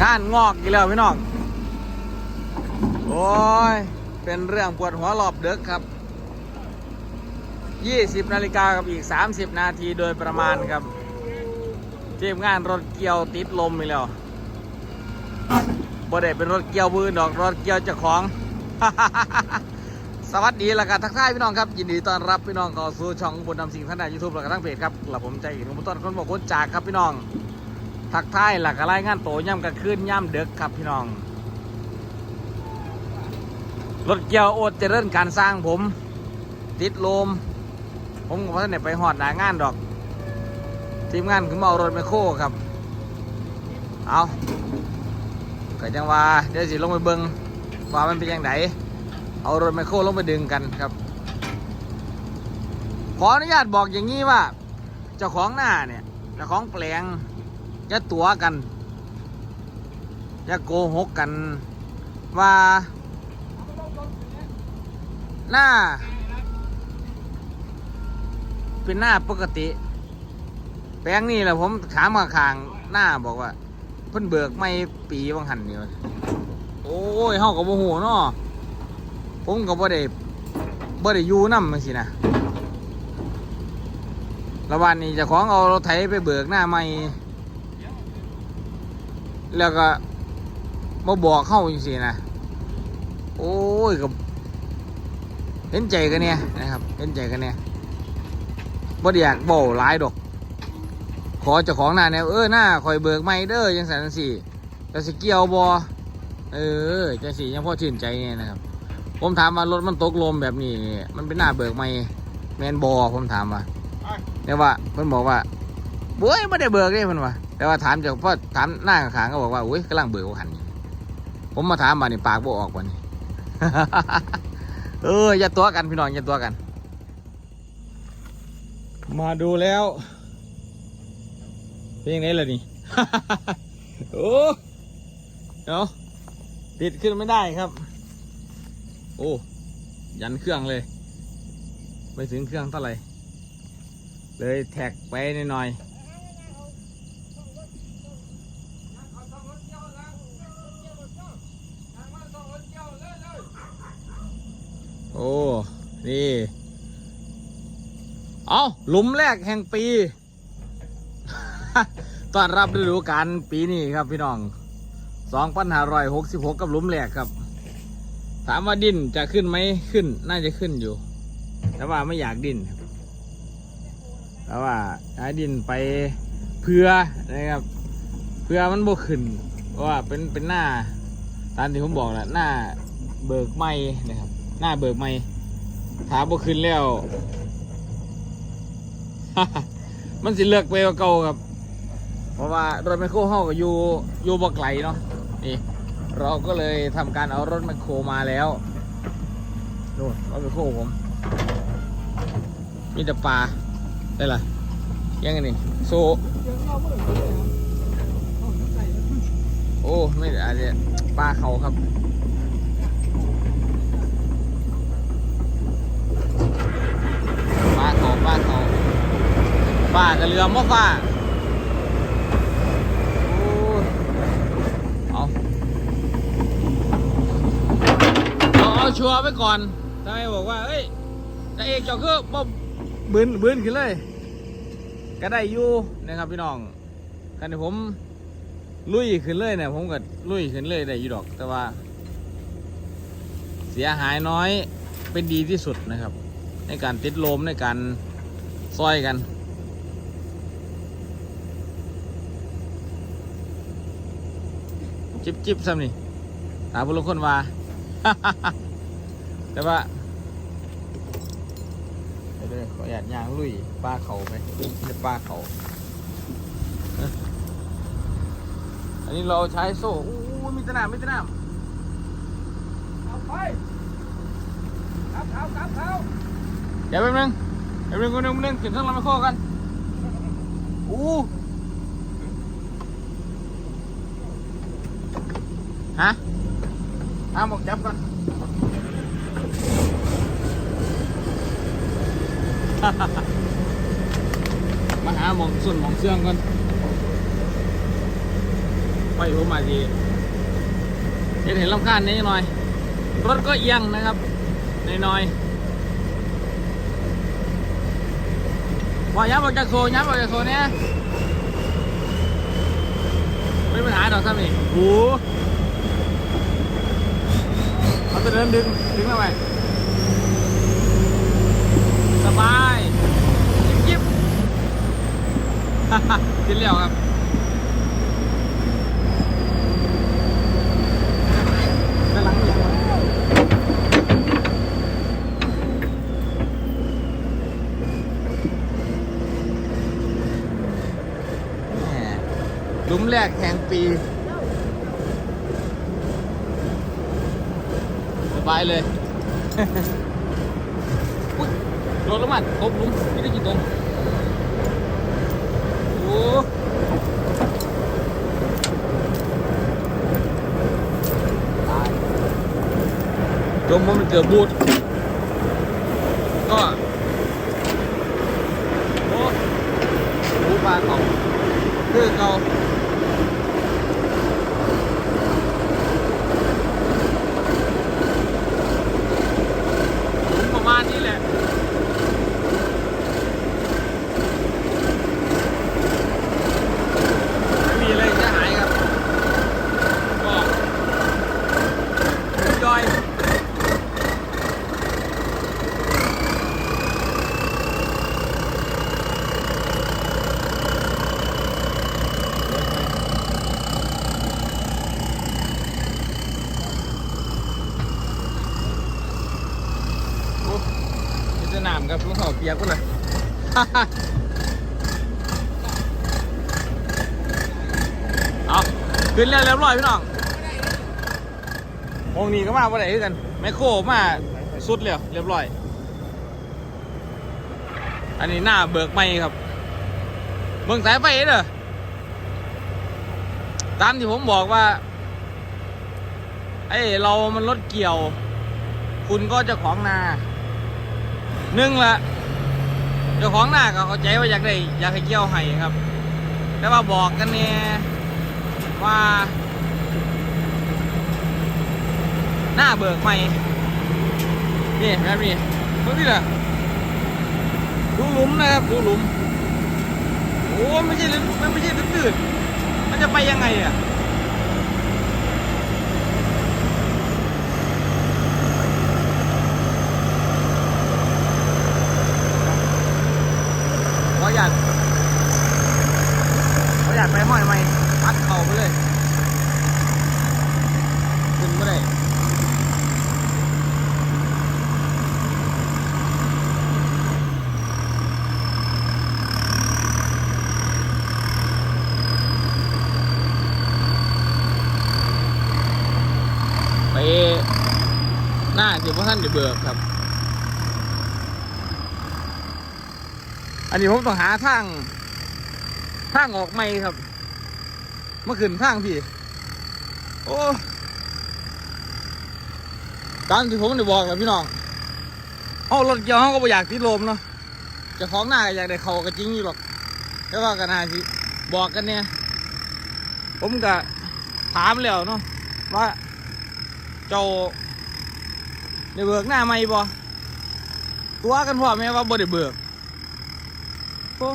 งานงอกอีกแล้วพี่น้อง โอ้ย เป็นเรื่องปวดหัวรอบเดึกครับ 20 นาฬิกากับอีก 30 นาทีโดยประมาณครับทีมงานรถเกี่ยวติดลมอีกแล้วบ่ได้เป็นรถเกี่ยวบืนดอกรถเกี่ยวเจ้าของ สวัสดีล้วกันทักทายพี่น้องครับ ยินดีต้อนรับพี่น้องเข้าสู่ช่องบุญนำสิ่งท่านใดยูทูบแล้วก็ทั้งเพจครับกลับผมใจอีกหนุ่มต้นคนบอกคนจากครับพี่น้อง ทักทายหลักอะไรงานโตย่ำกันขึ้นย่ำเด็กครับพี่น้อง รถเกียวโอดเจริญการสร้างผม ติดลม ผมก็ว่าเนี่ยไปหอดหนางานดอก ทีมงานคือมาเอารถไมโครครับ เอาก็จังว่าเดี๋ยวสิลงไปเบิงว่ามันเป็นยังไงเอารถไมโครลงไปดึงกันครับ ขออนุญาตบอกอย่างนี้ว่าเจ้าของหน้าเนี่ยเจ้าของแปลง อย่าตัวกัน อย่าโกหกกัน ว่าหน้า เป็นหน้าปกติ แปลงนี่แหละผมถามมาข้างหน้าบอกว่า เพิ่นเบิกไม่ปีบางหันนี่วโอ้ยเฮาก็บ่ฮู้เนาะผมก็บ่ได้บ่ได้อยู่นำจังซี่นะแล้ววันนี้จ้าของเอารถไถไปเบิกหน้าใหม่ แล้วก็มาบอกเข้าจังซี่นะโอ้ยก็เห็นใจกันเนี่ยนะครับเห็นใจกันเนี่ยบ่ได้อยากเบาหลายดอก ขอเจ้าของหน้าเนี่ยเออหน้าคอยเบิกไม่เด้อยังสันจังสี่จะสิเกี่ยวบอเออจังสี่ยังพ่อชื่นใจเนี่ยนะครับ ผมถามว่ารถมันตกลมแบบนี้นี่มันเป็นหน้าเบิกไม่แมนบอผมถามว่าแต่ว่าเพิ่นบอกว่าบุ้ยไม่ได้เบิกเลยเพิ่นว่า แต่ว่าถามจากพ่อถามหน้าขางก็บอกว่าอุ้ยกำลังเบิกว่าหันนี่ผมมาถามมานี่ปากบ่ออกว่านี่เอออย่าตัวกันพี่น้องอย่าตัวกัน มาดูแล้วเป็นยังไงล่ะนี่ โอ้เดี๋ยวติดขึ้นไม่ได้ครับ โอ้ยันเครื่องเลยไม่ถึงเครื่องเท่าไหร่เลยแท็กไปหน่อยๆ อ้นี่ เอาหลุมแรกแห่งปี ต้อนรับฤดูกาลปีนี้ครับพี่น้อง2566 กับหลุมแรกครับ ถามว่าดินจะขึ้นไหมขึ้น น่าจะขึ้นอยู่ แต่ว่าไม่อยากดินครับแต่ว่าใช้ดินไปเพื่อนะครับ เพื่อมันบ่ขึ้น เพราะว่าเป็นเป็นหน้าตามที่ผมบอกแหละหน้าเบิกไม้นะครับ หน้าเบิกไม้ถามบ่ขึ้นแล้ว มันสิเลือกไปกว่าเก่าครับ เพราะว่ารถแมคโครเฮาก็อยู่อยู่บ่ไกลเนาะนี่ เราก็เลยทำการเอารถแมคโครมาแล้วนู่นรถแมคโครผม มีแต่ปลาได้ละยังไงนี่โซโอ้ ไม่อาจจะปลาเขาครับ ปลาเขาปลาเขา ปลากับเรือมะฟ้าโอ้เอาเอาเอาชัวร์ไว้ก่อนทำไมบอกว่า เอ้ยจะเอกจาคือบ่บืนบืนขึ้นเลย ก็ได้อยู่นะครับพี่น้องกันที่ผมลุยขึ้นเลยเนี่ยผมก็ลุยขึ้นเลยได้อยู่ดอก แต่ว่า เสียหายน้อยเป็นดีที่สุดนะครับ ในการติดลมในการซอยกัน จิบจิบซ้ำนี่ตาบุรุษคนว่า แต่ว่าเดี๋ยวเดี๋ยขออยากยางลุยป้าเขาไปจะป้าเขา อันนี้เราใช้โซ่อู้มีตะนามมีตะนามเอาไปครับครับครับครับเดี๋ยวแป๊บนึงแป๊บนึงคนนึงคนหนึงเก็บเครื่องลำไมโครกันอู้ ฮะเอาหมวกจับก่อนมาหาหมองส่วนหมองเชื่องก่อนไปผมมาดีเห็นเห็นลำคาญนิดหน่อย รถก็เอียงนะครับน้อยว่าย้ำออกจากโซนย้ำออกจากโซนเนี้ยไม่มีปัญหาดอกครับนี่โอ้ โหเอาตัวเดินดึง ดึงเข้าไปสบาย ยิบยิบกินเลี้ยวครับกำลังเอียงมาแหม่หลุมแรกแห่งปี ส บายเลยอุ๊ยรถแล้วมันตบลุมไม่ได้กี่ตรงโอ้ยจมมันเกือบบูดก็โอ้บูดปลาเขาคือเขาหลุมประมาณนี้แหละ ไม่มีอะไรเสียหายครับ ก็จอย โอ้ ยจะหนามครับลูกเขาเปียกกูเลยเอาขึ้นแล้วเรียบร้อยพี่น้องวงนี้ก็มาว่าไหนคือกันแมคโครมาสุดแล้วเรียบร้อย อันนี้หน้าเบิกไม่ครับ เมืองสายไฟเด้อตามที่ผมบอกว่า ไอ้เรามันรถเกี่ยว คุณก็เจะของนา หนึ่งละเจ้าของหน้าก็เข้าใจว่าอยากได้อยากให้เกี่ยวให้ครับ แต่ว่าบอกกันเนี่ยว่า หน้าเบิกใหม่นี่แบบนี้ตรงนี้แหละดูหลุมนะครับดูหลุมโอ้ไม่ใช่ลึกมันไม่ใช่ตื่นมันจะไปยังไงอะขออยากขออยากไปห้อยไหมพัดเข่าไปเลย ขึ้นไม่ได้ไป หน้าสิพวกท่านเดี๋ยวเบิกครับ อันนี้ผมต้องหาทางทางออกไม่ครับเมื่อคืนทางพี่ โอ้ตามที่ผมได้บอกแล้วพี่น้องเอารถเกี่ยวเขาก็ไม่อยากติดลมเนาะจะของหน้าก็อยากได้เขาก็จริงอยู่หรอกแต่ว่ากันนาสิบอกกันเนี่ยผมก็ถามแล้วเนาะว่าเจ้า ได้เบิกหน้าไม่บ่ตัวกันพ่อแม่ว่าบ่ได้เบิกโอ้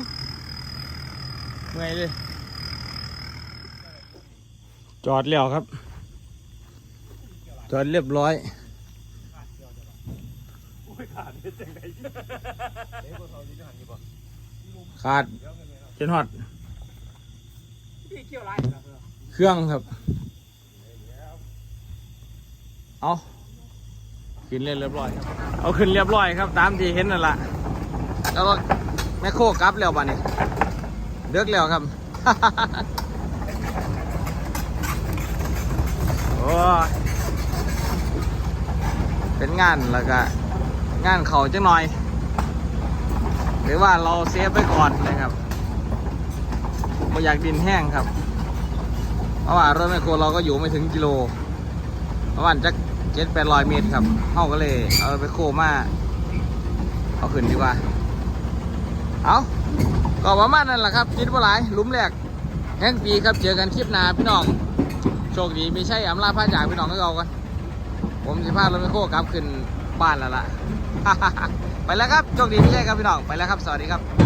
เมื่อยเลย จอดแล้วครับ จอดเรียบร้อยขาดจนหอดพี่เกี่ยวไรครับเครื่องครับ เอา ขึ้นเรียบร้อยครับเอาขึ้นเรียบร้อยครับ ตามที่เห็นนั่นแหละแล้วก็แมคโคกลับแล้วบ้านี้เลิกแล้วครับโอ้เป็นงานแล้วก็งานเขาจังหน่อย หรือว่าเราเซฟไว้ก่อนนะครับไม่อยากดินแห้งครับเพราะว่ารถแมคโครเราก็อยู่ไม่ถึงกิโลประมาณจัก เจ็ดแปดร้อยเมตรครับเขาก็เลย เอาไปโคมาเอาขึ้นดีกว่า เอาก็ประมาณนั้นแหละครับคิดว่าหลายลุ้มแรกแห่งปีครับ เจอกันคลิปหน้าพี่น้อง โชคดีมีใช่อำลาพาจากพี่น้องก็เอากัน ผมสิพาเรถไมโคกลับขึ้นบ้านแล้วล่ะ ไปแล้วครับ โชคดีไม่ใช่ครับพี่น้อง ไปแล้วครับ สวัสดีครับ